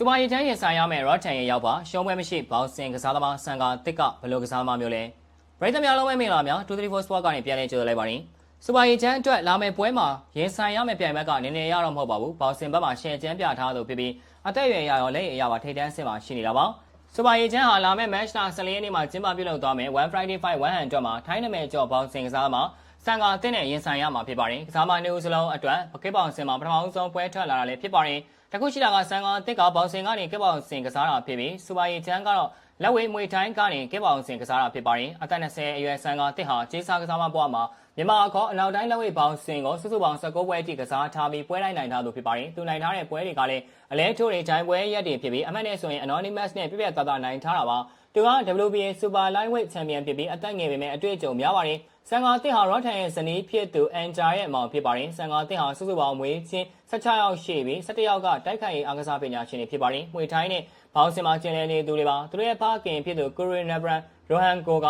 စူပါရီချန်ရင်ဆိုင်ရမယ့်ရော့တန်ရဲ့ရောက်ပါရှုံးပွဲမရှိဘောက်စင်ကစားသမားဆန်ကာတစ်ကဘယ်လိုကစားသမားမျိုးလဲပရိသတ်များလုံးဝမင်္ဂလာများ234 Sport ကနေပြန်လည်ကြိုဆိုလိုက်ပါရစေစူပါရီချန်အတွက်လာမယ့်ပွဲမှာရင်ဆိုင်ရမယ့်ပြိုင်ဘက်ကနည်းနည်းရတော့မဟုတ်ပါဘူးဘောက်စင်ဘက်မှာရှယ်ချန်ပြထားလို့ဖြစ်ပြီးအသက်အရွယ်ရရောလက်အရာပါထိပ်တန်းဆင့်မှာရှိနေတာပါစူပါရီချန်ဟာလာမယ့် match တာ14ရက်နေ့မှာကျင်းပပြုလုပ်သွားမယ်1 Friday Fight 100အတွက်မှာထိုင်းနာမည်ကျော်ဘောက်စင်ကစားသမား စံကာတင်းနဲ့ရင်ဆိုင်ရမှာဖြစ်ပါတယ်။ကစားမနေဦးစလုံးအတွက်ပကိပောင်စင်မှာပထမဆုံးပွဲထွက်လာတာလည်းဖြစ်ပါတယ်။တခုရှိတာကစံကာတစ်ကဘောင်စင်ကနေကိပောင်စင်ကစားတာဖြစ်ပြီးစူပါရီချန်ကတော့လက်ဝဲမွေတိုင်းကနေကိပောင်စင်ကစားတာဖြစ်ပါတယ်။အသက်20အရွယ်စံကာတစ်ဟာကျေးစားကစားမဘွားမှာမြန်မာအခေါ်အနောက်တိုင်းလက်ဝဲဘောင်စင်ကိုစုစုပေါင်း19ပွဲအထိကစားထားပြီးပွဲတိုင်းနိုင်ထားလို့ဖြစ်ပါတယ်။သူနိုင်ထားတဲ့ပွဲတွေကလည်းအလဲထိုးတွေတိုင်းပွဲရက်တွေဖြစ်ပြီးအမှတ်နဲ့ဆိုရင် anonymous နဲ့ပြပြသားသားနိုင်ထားတာပါ။ သူက WBA Super Lightweight Champion ဖြစ်ပြီးအသက်ငယ်ပေမဲ့အတွေ့အကြုံများပါတယ်။ဆန်ကာတစ်ဟာရော့ထန်ရဲ့ဇနီးဖြစ်သူအန်ဂျာရဲ့အမောင်ဖြစ်ပါတယ်။ဆန်ကာတစ်ဟာစုစုပေါင်းမွေးချင်း16ယောက်ရှိပြီး17ယောက်ကတိုက်ခိုက်ရေးအားကစားပညာရှင်တွေဖြစ်ပါတယ်။မွေထိုင်းနဲ့ဘောင်စင်မှာကျင်လည်နေသူတွေပါ။သူတို့ရဲ့ဖခင်ဖြစ်သူကိုရီနဘရန်ရိုဟန်ကိုက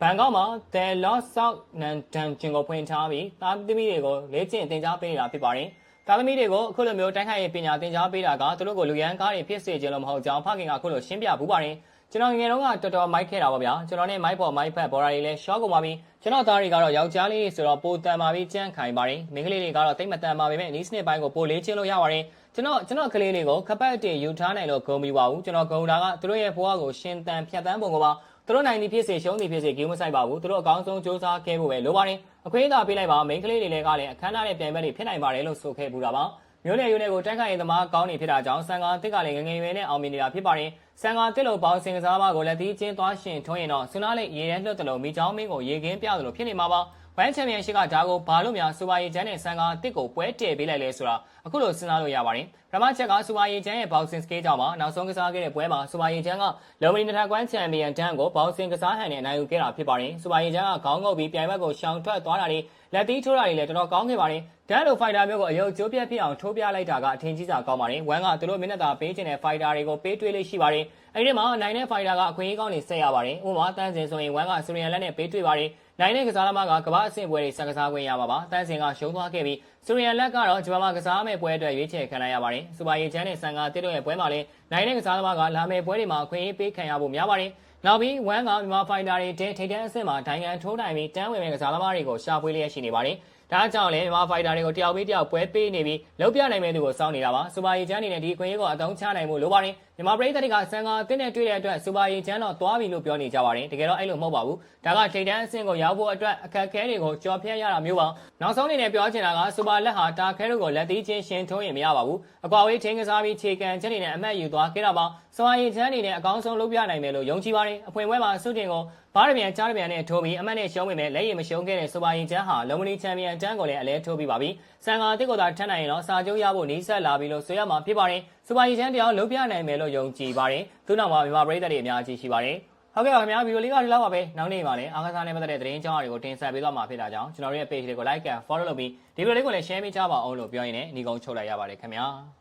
ဘန်ကောက်မှာ The Lost South Nandan ဂျင်ကိုဖွင့်ထားပြီးသားသမီးတွေကိုလေ့ကျင့်သင်ကြားပေးနေတာဖြစ်ပါတယ်။သားသမီးတွေကိုအခုလိုမျိုးတိုက်ခိုက်ရေးပညာသင်ကြားပေးတာကသူတို့ကိုလူရန်ကားတွေဖြစ်စေခြင်းလို့မဟုတ်ကြောင်းဖခင်ကအခုလိုရှင်းပြပူပါတယ်။ ကျွန်တော်ငယ်တုန်းကတော်တော်မိုက်ခဲ့တာပါဗျာကျွန်တော်နဲ့မိုက်ပေါ်မိုက်ဖက်ဘော်ရာတွေလည်းရှော့ကုန်ပါပြီကျွန်တော်သားတွေကတော့ယောက်ျားလေးတွေဆိုတော့ပိုတန်ပါပြီးကြမ်းခိုင်ပါတယ်မိန်းကလေးတွေကတော့တိတ်မတန်ပါပဲနီးစနစ်ပိုင်းကိုပိုလေးချင်းလို့ရပါတယ်ကျွန်တော်ကျွန်တော်ကလေးတွေကိုခပတ်တင်ယူထားနိုင်လို့ဂုံပြီးပါဘူးကျွန်တော်ဂုံတာကသူတို့ရဲ့ဘဝကိုရှင်တန်ဖြတ်တန်းပုံကပါသူတို့နိုင်သည်ဖြစ်စေရှုံးသည်ဖြစ်စေဂိမ်းမဆိုင်ပါဘူးသူတို့အကောင်းဆုံးစူးစမ်းခဲ့ဖို့ပဲလိုပါတယ်အခွင့်အရေးပေးလိုက်ပါမိန်းကလေးတွေလည်းကလည်းအခမ်းအနားနဲ့ပြန်ပွဲတွေဖြစ်နိုင်ပါတယ်လို့ဆိုခဲ့ပူတာပါ မျိုးနယ်ယူနယ်ကိုတိုက်ခိုက်ရေးသမားကောင်းနေဖြစ်တာကြောင့်စံကာတစ်ကလည်းငငယ်ရွယ်နဲ့အောင်မြင်နေတာဖြစ်ပါတယ်။စံကာတစ်လို့ပေါင်းစင်ကစားမကိုလည်းတီးချင်းသွားရှင်ထွန်းရင်တော့ဆွနာလေးရေထဲလွတ်တယ်လို့မိချောင်းမင်းကိုရေကင်းပြတယ်လို့ဖြစ်နေမှာပါ။ ဝမ်ချန်ပီယံရှစ်ကဒါကိုဘာလို့များစူပါရီချန်နဲ့စံကာတစ်ကိုပွဲတည့်ပေးလိုက်လဲဆိုတာအခုလိုစဉ်းစားလို့ရပါတယ်။ပထမချက်ကစူပါရီချန်ရဲ့ဘောက်ဆင်စကေးကြောင့်ပါနောက်ဆုံးကစားခဲ့တဲ့ပွဲမှာစူပါရီချန်ကလော်မီနထကွမ်းချန်ပီယံတန်းကိုဘောက်ဆင်ကစားဟန်နဲ့အနိုင်ယူခဲ့တာဖြစ်ပါတယ်။စူပါရီချန်ကခေါင်းငုပ်ပြီးပြိုင်ဘက်ကိုရှောင်ထွက်သွားတာတွေလက်သီးထိုးတာတွေလည်းတော်တော်ကောင်းခဲ့ပါတယ်။ဒန်လိုဖိုက်တာမျိုးကိုအယုတ်ကျိုးပြက်ဖြစ်အောင်ထိုးပြလိုက်တာကအထင်ကြီးစာကောင်းပါတယ်။ဝမ်ကသူတို့မျက်နှာသာပေးခြင်းတဲ့ဖိုက်တာတွေကိုပေးတွေးလေးရှိပါတယ်။အဲဒီမှာနိုင်တဲ့ဖိုက်တာကအခွင့်အရေးကောင်းနေဆက်ရပါတယ်။ဥပမာတန်းစင်ဆိုရင်ဝမ်ကစရီယန်လက်နဲ့ပေးတွေးပါတယ်။ နိုင်တဲ့ကစားသမားကကမ္ဘာအဆင့်ပွဲတွေစကစားခွင့်ရပါပါ။တန်းစင်ကရှုံးသွားခဲ့ပြီးစရီယန်လက်ကတော့ဂျပန်မှာကစားမဲ့ပွဲအတွက်ရွေးချယ်ခံလိုက်ရပါတယ်။စူပါရီချန်နဲ့ဆန်ကာတစ်တို့ရဲ့ပွဲမှာလည်းနိုင်တဲ့ကစားသမားကလာမယ့်ပွဲတွေမှာအခွင့်အရေးပေးခံရဖို့များပါတယ်။ နောက်ပြီးဝမ်ကမြန်မာဖိုင်တာတွေတင်းထိတ်တန်းအဆင့်မှာဒိုင်ငံထိုးနိုင်ပြီးတန်းဝင်မဲ့ကစားသမားတွေကိုရှာဖွေလျက်ရှိနေပါတယ်။ဒါကြောင့်လည်းမြန်မာဖိုက်တာတွေကိုတယောက်ပြီးတယောက်ပွဲပေးနေပြီးလုံးပြနိုင်မဲ့သူကိုစောင့်နေတာပါစူပါရီချန်အနေနဲ့ဒီခွင့်ရေးကိုအသုံးချနိုင်မှုလိုပါတယ်မြန်မာပရိသတ်တွေကဆန်ကာတင်းနဲ့တွေ့တဲ့အတွက်စူပါရီချန်တော့သွားပြီလို့ပြောနေကြပါတယ်တကယ်တော့အဲ့လိုမဟုတ်ပါဘူးဒါကထိတ်တန်းအဆင့်ကိုရောက်ဖို့အတွက်အခက်အခဲတွေကိုကြော်ဖြတ်ရတာမျိုးပါနောက်ဆုံးအနေနဲ့ပြောချင်တာကစူပါလက်ဟာတာခဲတို့ကိုလက်သီးချင်းရှင်ထုံးရင်မရပါဘူးအကွာဝေးချင်းကစားပြီးခြေကန်ချက်တွေနဲ့အမှတ်ယူသွားခဲ့တာပါစူပါရီချန်အနေနဲ့အကောင်းဆုံးလုပ်ပြနိုင်မယ်လို့ယုံကြည်ပါတယ်အဖွင့်ပွဲမှာစုတင်ကိုဘားရပြန်ကြားရပြန်နဲ့ထိုးပြီးအမှတ်နဲ့ရှုံးပေမဲ့လက်ရည်မရှုံးခဲ့တဲ့စူပါရီချန်ဟာလုံမနီချန်ပီယံတန်းကိုလည်းအလဲထိုးပြီးပါပြီ။ဆန်ကာတစ်ကိုသာထမ်းနိုင်ရင်တော့စာချုပ်ရဖို့နီးစပ်လာပြီလို့ဆိုရမှာဖြစ်ပါတယ်။စူပါရီချန်တရားလုံးပြနိုင်မယ်လို့ယုံကြည်ပါတယ်။သူ့နောက်မှာမြန်မာပရိသတ်တွေအများကြီးရှိပါတယ်။ဟုတ်ကဲ့ပါခင်ဗျာဗီဒီယိုလေးကဒီလောက်ပါပဲနောက်နေ့မှာလည်းအားကစားနဲ့ပတ်သက်တဲ့သတင်းကြောင်းအရာတွေကိုတင်ဆက်ပေးသွားမှာဖြစ်တာကြောင့်ကျွန်တော်တို့ရဲ့ page လေးကို like and follow လုပ်ပြီးဒီဗီဒီယိုလေးကိုလည်း share ပေးကြပါအောင်လို့ပြောရင်းနဲ့ညီကုန်းချုပ်လိုက်ရပါတယ်ခင်ဗျာ။